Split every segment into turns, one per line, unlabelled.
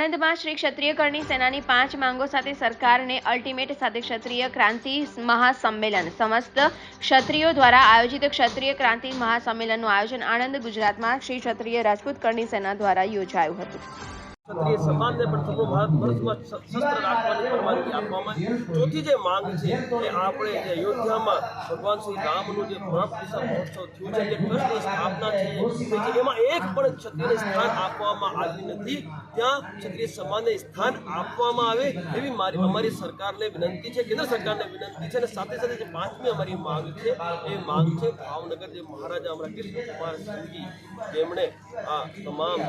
આણંદમાં શ્રી ક્ષત્રિય કરણી સેનાની પાંચ માંગો સાથે સરકારને અલ્ટિમેટ સાથે ક્ષત્રિય ક્રાંતિ મહાસંમેલન. સમસ્ત ક્ષત્રિયો દ્વારા આયોજિત ક્ષત્રિય ક્રાંતિ મહાસંમેલનનું આયોજન આણંદ ગુજરાતમાં શ્રી ક્ષત્રિય રાજપૂત કરણી સેના દ્વારા યોજાયું હતું.
ક્ષત્રિય સમાજને પણ સમગ્ર ભારત વર્ષમાં શસ્ત્ર રાખવાની પરવાનગી આપવામાં ચોથી જે માંગ છે કે આપણે જે અયોધ્યામાં ભગવાન શ્રી રામનું જે પ્રાણ મહોત્સવ થયું છે, જે ટ્રસ્ટની સ્થાપના છે એમાં એક પણ ક્ષત્રિયને સ્થાન આપવામાં આવ્યું નથી, ત્યાં ક્ષત્રિય સમાજને સ્થાન આપવામાં આવે એવી મારી, અમારી સરકારને વિનંતી છે, કેન્દ્ર સરકારને વિનંતી છે અને સાથે સાથે જે પાંચમી અમારી માંગ છે, એ માંગ છે ભાવનગર જે મહારાજા અમારા કૃષ્ણકુમાર સિંહજી, જેમણે આ તમામ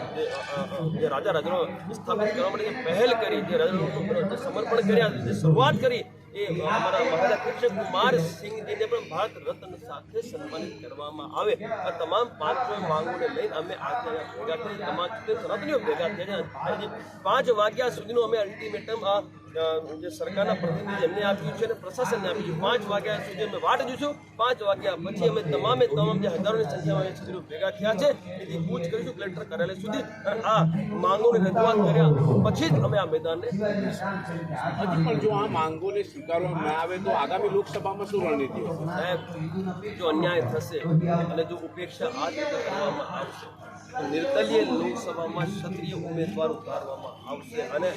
જે રાજા રાજાનો સ્થાપિત કરવા માટે જે પહેલ કરી, જે રાજાનું જે સમર્પણ કર્યા, જે શરૂઆત કરી, એ અમારા મહારાજા કૃષ્ણ કુમાર સિંહજીને પણ ભારત રત્ન સાથે સન્માનિત કરવામાં આવે. આ તમામ પાંચ માંગોને લઈને અમે આજે ભેગા થઈ તમામ રત્નીઓ ભેગા થઈને પાંચ વાગ્યા સુધીનું અમે અલ્ટિમેટમ આ જે સરકારના પ્રતિનિધિ એમને આપ્યું છે અને પ્રશાસનને આપ્યું છે. પાંચ વાગ્યા સુધી અમે વાટ જોઈશું. પાંચ વાગ્યા પછી અમે તમામે તમામ જે હજારોની સંખ્યામાં સુધી ભેગા થયા છે. એથી પૂછ કરીશું કલેક્ટર કાર્યાલય સુધી. અને આ માંગોની રજૂઆત કર્યા પછી જ અમે આ મેદાનને
હજી પણ જો આ માંગોને સ્વીકારવામાં ના આવે તો આગામી લોકસભામાં શું રણનીતિ
સાહેબ જો અન્યાય થશે અને જો ઉપેક્ષા આ રીતે કરવામાં આવશે નિર્દલીય લોકસભામાં ક્ષત્રિય ઉમેદવાર ઉતારવામાં આવશે અને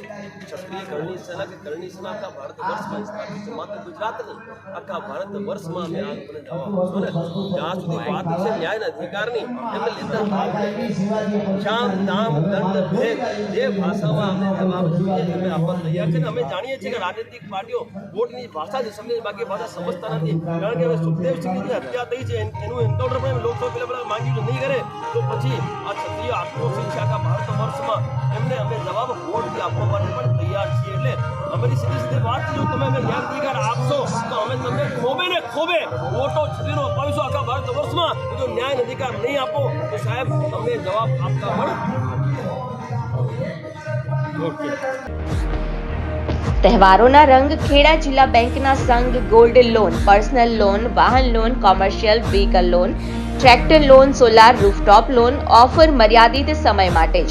ક્ષત્રિય કરણી સેના કે કરણી સેના આખા ભારત વર્ષમાં સ્થાપિત છે. માત્ર ગુજરાત નહીં આખા ભારત વર્ષમાં અમે આ લોકોને જવાબ આપશું. ને જ્યાં સુધી વાત છે, ન્યાયના અધિકારની એમને લીધા શામ દામ, દંડ, ભેદ જે ભાષામાં અમને જવાબ જોઈએ અમે આપવા તૈયાર છે. અમે જાણીએ છીએ કે રાજનૈતિક પાર્ટીઓ વોટની ભાષા જ સમજે બાકી ભાષા સમજતા નથી. કારણ કે હવે સુખદેવ સિંહની હત્યા થઈ છે, એનું એન્કાઉન્ટર પણ લોકસભા પેલા માંગ્યું નહીં કરે તો પછી આપવા માટે પણ તૈયાર છીએ. એટલે અમારી સીધી સીધી વાત જો તમે અમે ન્યાય અધિકાર આપશો, તો અમે તમને ખોબે ને ખોબે મોટો છત્રીનો અપાવીશું આખા ભારત વર્ષમાં. જો ન્યાય અધિકાર નહીં આપો, તો સાહેબ તમને જવાબ આપતા પણ
તહેવારોના રંગ ખેડા જિલ્લા બેંકના સંઘ ગોલ્ડ લોન, પર્સનલ લોન, વાહન loan, commercial vehicle loan, tractor loan, solar rooftop loan, offer મર્યાદિત સમય માટે જ.